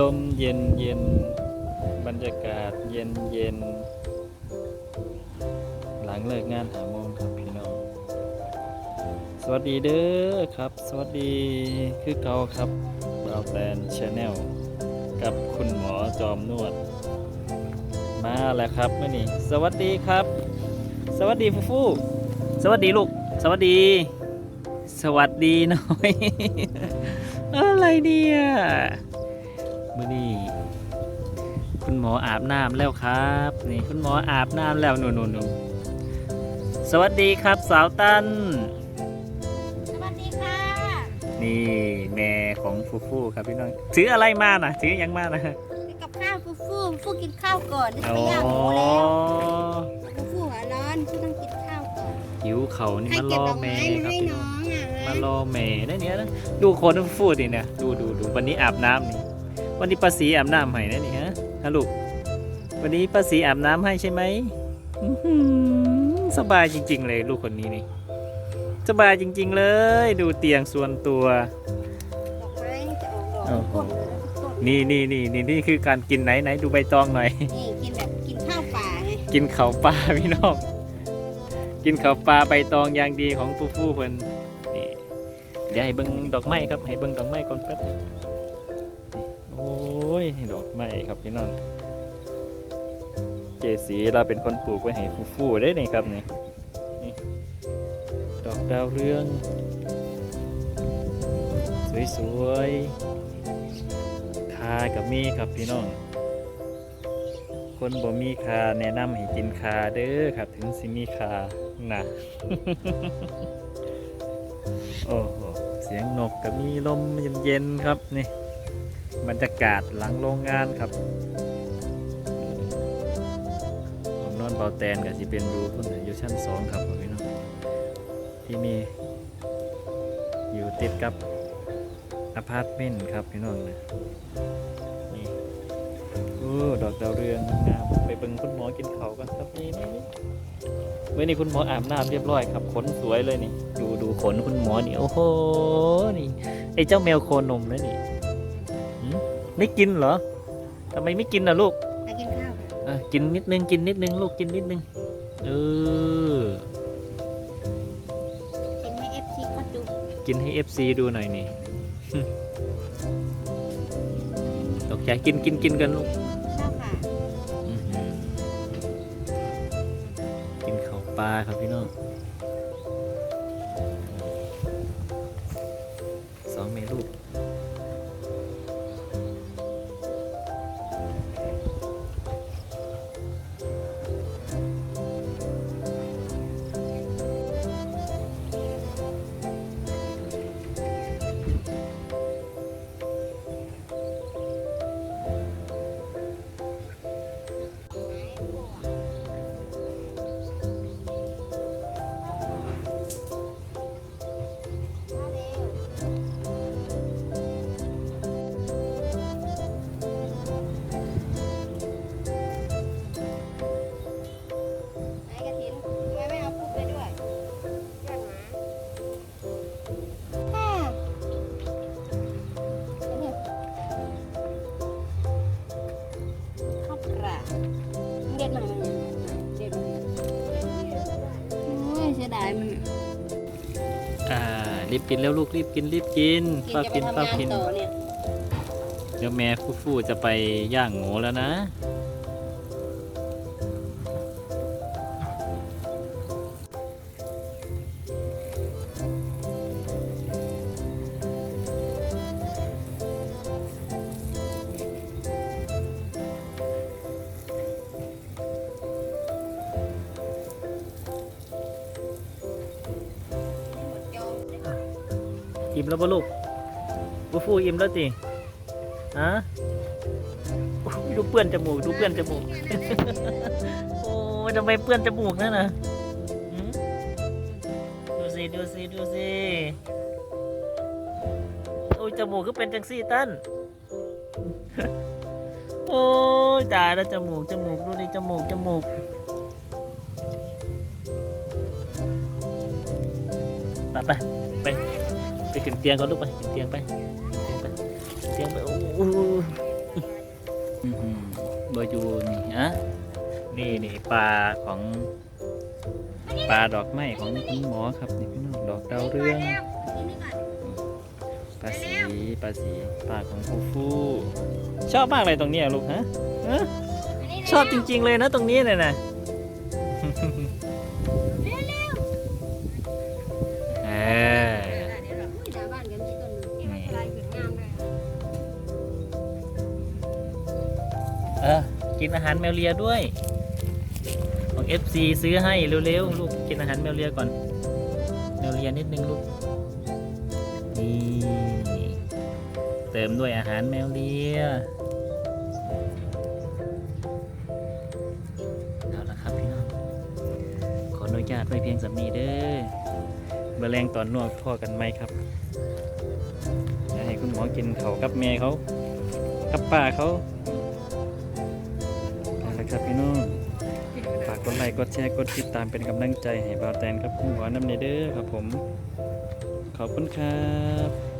ลมเย็นเย็นบรรยากาศเย็นเย็น หลังเลิกงานหาโมงครับพี่น้อง สวัสดีเด้อครับ สวัสดีคือเกาครับบราแตนชาแนลกับคุณหมอจอมนวด มาแล้วครับเมื่อนี้ สวัสดีครับ สวัสดีฟูฟู สวัสดีลูก สวัสดี สวัสดีหน่อย อะไรเนี่ยมื่อนี้คุณหมออาบน้ำแล้วครับ นี่คุณหมออาบน้ำแล้วหนูหนูหนูสวัสดีครับสาวตัน สวัสดีค่ะ นี่แม่ของฟูฟูครับพี่น้องถืออะไรมานะถือยังมานะกับข้าวฟูฟูฟูกินข้าวก่อนจะอ๋ไปอย่างหมูแล้วฟูฟูหัวร้อนฟูต้องกินข้าวก่อนหิวเขานี่ใครมารเก็บอดอกแม่ไม้มาครับให้พี่น้น้อองงอะมารอแม่ได้เนี่ยนะดูคนฟูฟูดิเนี่ยดูดูดูวันนี้อาบน้ำนี่วันนี้ป้าสีอาบน้ำให้นะนี่ฮะฮะลูกวันนี้ป้าสีอาบน้ำให้ใช่ไหมอื้อหือสบายจริง ๆ เลยลูกคนนี้นี่สบายจริง ๆ เลย ดูเตียงส่วนตัวดอกไม้จะออกดอกโอ้โหก้นเลยนะทุกต้นนี่นี่นี่นี่นี่คือการกินไหนไหนดูใบตองหน่อยนี่กินแบบกินข้าวป่าไงกินเขาวปลาพี่น้องกินเขาวปลาใบตองอย่างดีของฟูฟูเพิ่นนี่ เดี๋ยวให้เบิ่งดอกไม้ครับให้เบิ่งดอกไม้ก่อนแป๊บโอ้ยดอกไม้ครับพี่น้องเจสีเราเป็นคนปลูกไว้ให้ฟูฟูได้นี่ครับนี่ดอกดาวเรือง สวยๆคากับมีครับพี่น้องคนบ่มีคาแนะนำให้กินคาเด้อครับ ถึงสิมีคานะโอ้โห สียงนกกับมีลมเย็นๆครับนี่บรรยากาศหลังโรงงานครับของนอนเบาแตนกับสิเป็นรูพุ่นอยู่ชั้นสองครับพี่น้องที่นี่อยู่ติดกับอพาร์ตเมนต์ครับพี่น้องนะนี่โอ้ดอกดาวเรืองงาม เบิ่งคุณหมอกินเขาวกันครับนี่นี่นี่เว้ยนี่คุณหมออาบน้ำเรียบร้อยครับขนสวยเลยนี่ดูดูขนคุณหมอนี่โอ้โหนี่ไอ้เจ้าแมวโคนมนะนี่หืมไม่กินเหรอทำไมไม่กินน่ะลูกมากินข้าวอะกินนิดนึงกินนิดนึงลูกกินนิดนึงเออกินให้เอฟซีเขาดูกินให้ FC ดูหน่อยนี่ตกใจกินกินกินกันลูกายครับพี่น้อง อ่ารีบกินแล้วลูกรีบกินรีบกินกินป้าจะไปกินทำป้างานกินต่อเนี่ยเดี๋ยวแม่ฟูฟูจะไปย่างหมูแล้วนะ อิ่มแล้วปะลูกฟูฟูอิ่มแล้วจิฮะดูเปื้อนจมูกดูเปื้อนจมูก โอ้ยทำไมเปื้อนจมูกนั่นน่ะดูสิดูสิดูสิโอ้ยจมูกก็เป็นจังซี่ตั้นโอ้ยตายแล้วจมูกจมูกดูดิจมูกจมูกไปไปไป ไปขึ้นเตียงก่อนลูกไปขึ้นเตียงไปขึ้นเตียงไปเตียงไปโอ้โหอื้อหือบอยู่นี่ฮะนี่นี่ปลาของปลาดอกไม้ของคุณหมอครับนี่พี่น้องดอกดาวเรืองปลาสีปลาสีปลาของฟูฟูชอบมากเลยตรงเนี้ยลูกฮะฮะชอบจริง ๆ เลยนะตรงนี้เนี่ยนะเออ เออ กินอาหารแมวเลียด้วย ของ FC ซื้อให้เร็วๆลูก กินอาหารแมวเลียก่อน แมวเลียนิดนึงลูก นี่เติมด้วยอาหารแมวเลียเอาละครับพี่น้อง ขออนุญาตไว้เพียงสำนีเด้อเบอแรงตอนนวดพ่อกันไหมครับให้คุณหมอกินเขากับแม่เขากับป้าเขา ครับพี่น้องฝากกดไลค์กดแชร์กดติดตามเป็นกำลังใจให้บ่าวแตนกับคุณหมอน้ำเนเด้อครับผม ขอบคุณครับ